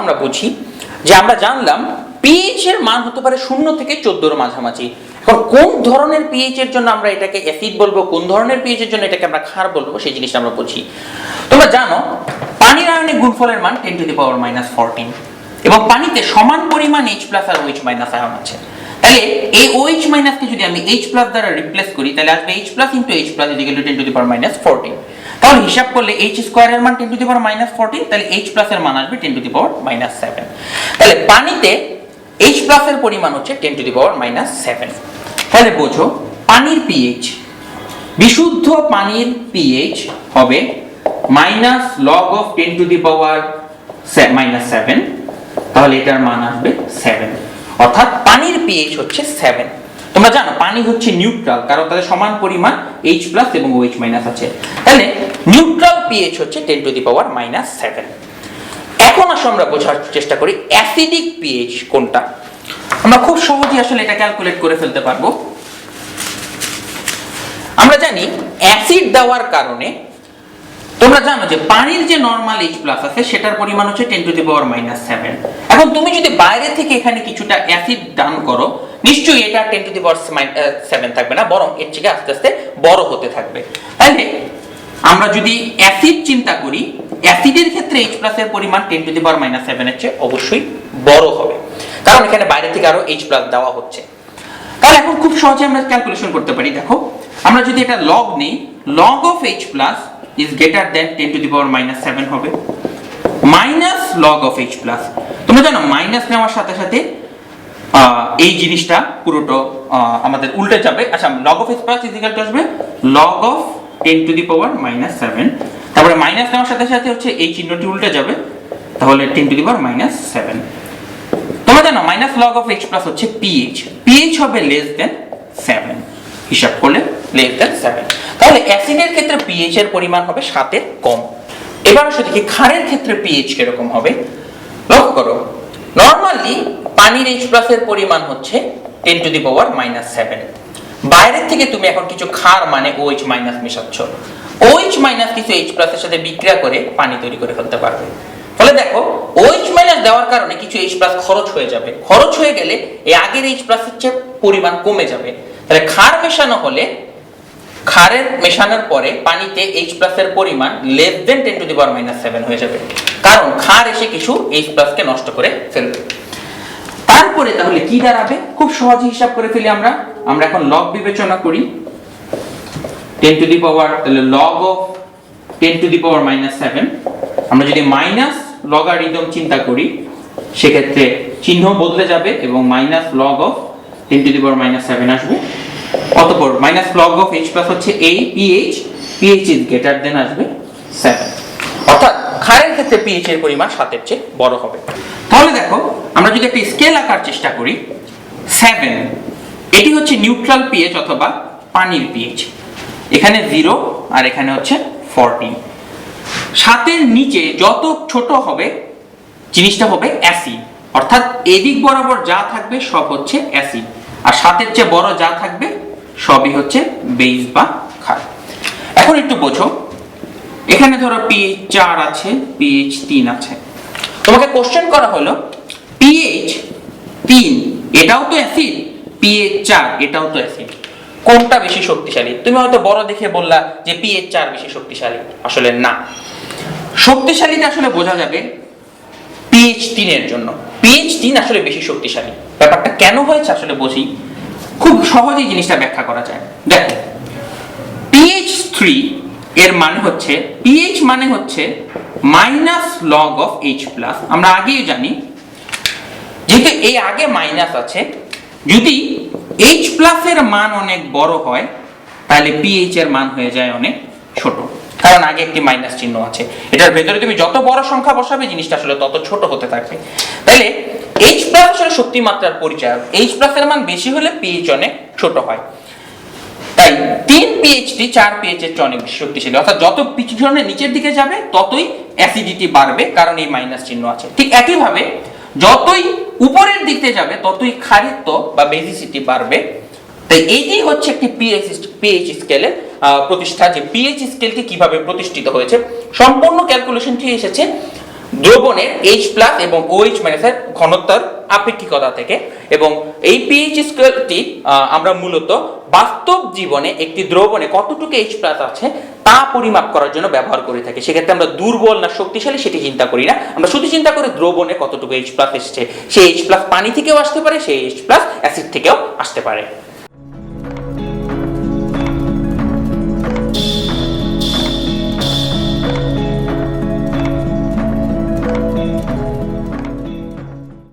আমরা বুঝি যে আমরা জানলাম পিএইচ এর মান হতে পারে শূন্য থেকে চোদ্দোর মাঝামাঝি। এখন কোন ধরনের পিএইচ এর জন্য আমরা এটাকে অ্যাসিড বলব, কোন ধরনের পিএইচ এর জন্য এটাকে আমরা ক্ষার বলব, সেই জিনিসটা আমরা বুঝি। তোমরা জানো, পানির আয়নিক গুণফলের মান ten to the power minus fourteen এবং পানিতে সমান পরিমাণ এইচ প্লাস আর ওইচ মাইনাস আয়ন আছে। তাহলে এই ওইচ মাইনাসকে যদি আমি এইচ প্লাস দ্বারা রিপ্লেস করি, তাহলে আসবে H plus into H plus is equal to ten to the power minus fourteen তাহলে হিসাব করলে এইচ স্কোয়ারের মান ten to the power minus fourteen তাহলে এইচ প্লাস এর মান আসবে ten to the power minus seven তাহলে পানিতে এইচ প্লাস এর পরিমাণ হচ্ছে ten to the power minus seven তাহলে বোঝো, পানির পিএইচ বিশুদ্ধ পানির পিএইচ হবে minus log of ten to the power minus seven তাহলে এটার মান আসবে সেভেন অর্থাৎ পানির পিএইচ হচ্ছে সেভেন তোমরা জানো, পানি হচ্ছে নিউট্রাল কারণ তাদের সমান পরিমাণ এইচ প্লাস এবং ওএইচ মাইনাস আছে। তাহলে নিউট্রাল পিএইচ হচ্ছে ten to the power minus seven এখন আসো আমরা বোঝার চেষ্টা করি অ্যাসিডিক পিএইচ কোনটা। আমরা খুব সহজেই আসলে এটা ক্যালকুলেট করে ফেলতে পারব। আমরা জানি অ্যাসিড দেওয়ার কারণে, তোমরা জানো যে পানির যে নর্মাল এইচ প্লাস আছে, সেটার পরিমাণ হচ্ছে ten to the power minus seven এখন তুমি যদি বাইরে থেকে এখানে কিছুটা অ্যাসিড দান করো নিশ্চয়ই এটা ten to the power seven থাকবে না, বরং এর থেকে আস্তে আস্তে বড় হতে থাকবে। তাহলে আমরা যদি অ্যাসিড চিন্তা করি অ্যাসিডের ক্ষেত্রে এইচ প্লাস এর পরিমাণ ten to the power minus সেভেনের চেয়ে অবশ্যই বড় হবে। কারণ এখানে বাইরে থেকে আরও এইচ প্লাস দেওয়া হচ্ছে। তাহলে এখন খুব সহজে আমরা ক্যালকুলেশন করতে পারি। দেখো, আমরা যদি এটা লগ নিই log of H plus is greater than ten to the power minus seven হবে। Minus log of H plus তোমরা জানো মাইনাস নেওয়ার সাথে সাথে এই জিনিসটা পুরোটা আমাদের উল্টে যাবে। আচ্ছা লগ অফ এইচ প্লাস আসবে। Log of ten to the power minus seven তারপরে মাইনাস নেওয়ার সাথে সাথে হচ্ছে এই চিহ্নটি উল্টে যাবে। তাহলে ten to the power minus seven তোমরা জানো minus log of H plus হচ্ছে পিএইচ পিএইচ হবে লেস দেন সেভেন হিসাব করলে লেস দেন সেভেন তাহলে অ্যাসিডের ক্ষেত্রে পিএইচ এর পরিমাণ হবে সাতের কম। এবার আসলে দেখি ক্ষারের ক্ষেত্রে পিএইচ কীরকম হবে? লক্ষ্য করো নর্মালি পানির এইচ প্লাস এর পরিমাণ হচ্ছে ten to the power minus seven বাইরের থেকে তুমি এখন কিছু ক্ষার মানে ওএইচ মাইনাস মেশাচ্ছ। ওএইচ মাইনাস কিছু এইচ প্লাসের সাথে বিক্রিয়া করে পানি তৈরি করে ফেলতে পারবে। ফলে দেখো ওএইচ মাইনাস দেওয়ার কারণে কিছু এইচ প্লাস খরচ হয়ে যাবে। খরচ হয়ে গেলে এই আগের এইচ প্লাসের চেয়ে পরিমাণ কমে যাবে। তাহলে ক্ষার মেশানো হলে, ক্ষারের মেশানোর পরে পানিতে এইচ প্লাসের পরিমাণ less than ten to the power minus seven হয়ে যাবে। কারণ ক্ষার এসে কিছু এইচ প্লাসকে নষ্ট করে ফেলবে। তারপরে তাহলে কি দাঁড়াবে? খুব সহজে হিসাব করে ফেলি আমরা। আমরা এখন লগ বিবেচনা করি। টেন টু দি পাওয়ার তাহলে log of ten to the power minus seven আমরা যদি মাইনাস লগারিদম চিন্তা করি, সেক্ষেত্রে চিহ্ন বদলে যাবে এবং minus log of ten to the power minus seven আসবে। অতপর minus log of H plus হচ্ছে এই pH pH is greater than আসবে সেভেন অর্থাৎ ক্ষারের ক্ষেত্রে পিএইচ এর পরিমাণ সাতের চেয়ে বড় হবে। তাহলে দেখো, আমরা যদি একটা স্কেল আঁকার চেষ্টা করি সেভেন এটি হচ্ছে নিউট্রাল পিএইচ অথবা পানির পিএইচ এখানে জিরো আর এখানে হচ্ছে ফোরটিন সাতের নিচে যত ছোট হবে, জিনিসটা হবে অ্যাসিড অর্থাৎ এদিক বরাবর যা থাকবে সব হচ্ছে অ্যাসিড আর সাতের চেয়ে বড় যা থাকবে, সবই হচ্ছে বেস বা ক্ষার। এখন একটু বোঝো এখানে ধরো পিএইচ চার আছে পিএইচ তিন আছে। তোমাকে কোশ্চেন করা হলো পিএইচ তিন, এটাও তো অ্যাসিড পিএইচ চার, এটাও তো অ্যাসিড কোনটা বেশি শক্তিশালী? তুমি হয়তো বড় দেখে বললা যে পিএইচ চার বেশি শক্তিশালী। আসলে না। শক্তিশালীটা আসলে বোঝা যাবে পিএইচ তিনের জন্য। পিএইচ তিন আসলে বেশি শক্তিশালী। ব্যাপারটা কেন হয়েছে আসলে বুঝি? খুব সহজেই জিনিসটা ব্যাখ্যা করা যায়। দেখো পিএইচ থ্রি এর মানে হচ্ছে পিএইচ মানে হচ্ছে minus log of H plus আমরা আগেই জানি, যেহেতু এই আগে মাইনাস আছে, যদি এইচ প্লাসের মান অনেক বড় হয়, তাহলে পিএইচ এর মান হয়ে যায় অনেক ছোট। কারণ আগে একটি মাইনাস চিহ্ন আছে। এটার ভেতরে তুমি যত বড় সংখ্যা বসাবে, জিনিসটা আসলে তত ছোট হতে থাকবে। তাহলে এইচ প্লাস আসলে শক্তি মাত্রার পরিচয় এইচ প্লাসের মান বেশি হলে পিএইচ অনেক ছোট হয়। তাই তিন পিএইচডি চার পিএইচ এর চেয়ে অনেক শক্তিশালী। অর্থাৎ যত পিছনে নিচের দিকে যাবে, ততই অ্যাসিডিটি বাড়বে, কারণ এই মাইনাস চিহ্ন আছে। ঠিক একইভাবে যতই উপরের দিকে যাবে, ততই খারিত্ব বা বেসিসিটি বাড়বে। তাই এইটি হচ্ছে একটি পিএইচ পিএইচ স্কেলের প্রতিষ্ঠা। যে পিএইচ স্কেলটি কীভাবে প্রতিষ্ঠিত হয়েছে, সম্পূর্ণ ক্যালকুলেশনটি এসেছে দ্রবণের এইচ প্লাস এবং ওএইচ মাইনাসের ঘনত্বর আপেক্ষিকতা থেকে এবং এই পিএইচ স্কোয়ারটি আমরা মূলত বাস্তব জীবনে একটি দ্রবণে কতটুকু এইচ প্লাস আছে তা পরিমাপ করার জন্য ব্যবহার করে থাকি। সেক্ষেত্রে আমরা দুর্বল না শক্তিশালী সেটি চিন্তা করি না। আমরা শুধু চিন্তা করি দ্রবণে কতটুকু এইচ প্লাস এসছে। সেই এইচ প্লাস পানি থেকেও আসতে পারে সেই এইচ প্লাস অ্যাসিড থেকেও আসতে পারে।